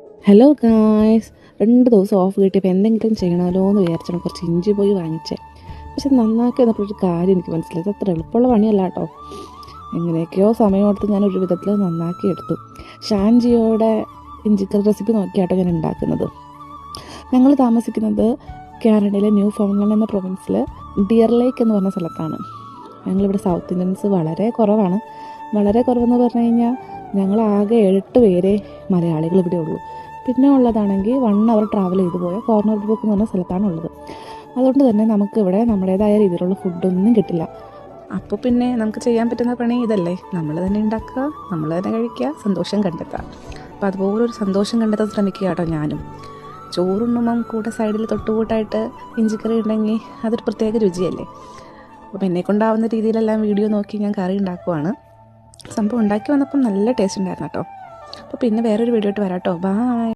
Hello guys രണ്ട് ദിവസം of കിട്ടിയപ്പോൾ എന്തെങ്കിലും ചെയ്യണമല്ലോ എന്ന് വിചാരിച്ചാണ് കുറച്ച് ഇഞ്ചി പോയി വാങ്ങിച്ചേ. പക്ഷെ നന്നാക്കി വന്നപ്പോഴൊരു കാര്യം എനിക്ക് മനസ്സിലായത് അത്ര എളുപ്പമുള്ള പണിയല്ല കേട്ടോ എങ്ങനെയൊക്കെയോ സമയം കൊടുത്ത് ഞാൻ ഒരു വിധത്തിൽ നന്നാക്കി എടുത്തു. ഷാൻജിയോടെ ഇഞ്ചിക്കറി റെസിപ്പി നോക്കിയാട്ടോ ഞാൻ ഉണ്ടാക്കുന്നത്. ഞങ്ങൾ താമസിക്കുന്നത് കാനഡയിലെ ന്യൂ ഫൗണ്ട്ലാൻഡ് എന്ന പ്രൊവിൻസിൽ ഡിയർ ലേക്ക് എന്ന് പറഞ്ഞ സ്ഥലത്താണ്. ഞങ്ങളിവിടെ സൗത്ത് ഇന്ത്യൻസ് വളരെ കുറവാണ്. വളരെ കുറവെന്ന് പറഞ്ഞു കഴിഞ്ഞാൽ ഞങ്ങൾ ആകെ എട്ട് പേരെ മലയാളികൾ ഇവിടെ ഉള്ളൂ. പിന്നെ ഉള്ളതാണെങ്കിൽ വൺ അവർ ട്രാവൽ ചെയ്തു പോയ കോർണർ ബുക്ക് എന്ന് പറഞ്ഞ സ്ഥലത്താണ് ഉള്ളത്. അതുകൊണ്ട് തന്നെ നമുക്കിവിടെ നമ്മുടേതായ രീതിയിലുള്ള ഫുഡൊന്നും കിട്ടില്ല. അപ്പോൾ പിന്നെ നമുക്ക് ചെയ്യാൻ പറ്റുന്ന പണി ഇതല്ലേ? നമ്മൾ തന്നെ ഉണ്ടാക്കുക നമ്മൾ തന്നെ കഴിക്കുക സന്തോഷം കണ്ടെത്തുക. അപ്പോൾ അതുപോലെ ഒരു സന്തോഷം കണ്ടെത്താൻ ശ്രമിക്കുക കേട്ടോ ഞാനും. ചോറുണ്ണുമ്പം കൂടെ സൈഡിൽ തൊട്ടുകൂട്ടായിട്ട് ഇഞ്ചിക്കറി ഉണ്ടെങ്കിൽ അതൊരു പ്രത്യേക രുചിയല്ലേ? അപ്പോൾ എന്നെ കൊണ്ടാവുന്ന രീതിയിലെല്ലാം വീഡിയോ നോക്കി ഞാൻ കറി ഉണ്ടാക്കുവാണ്. സംഭവം ഉണ്ടാക്കി വന്നപ്പം നല്ല ടേസ്റ്റ് ഉണ്ടായിരുന്നു കേട്ടോ. അപ്പോൾ പിന്നെ വേറൊരു വീഡിയോ ആയിട്ട് വരാം കേട്ടോ. ബായ്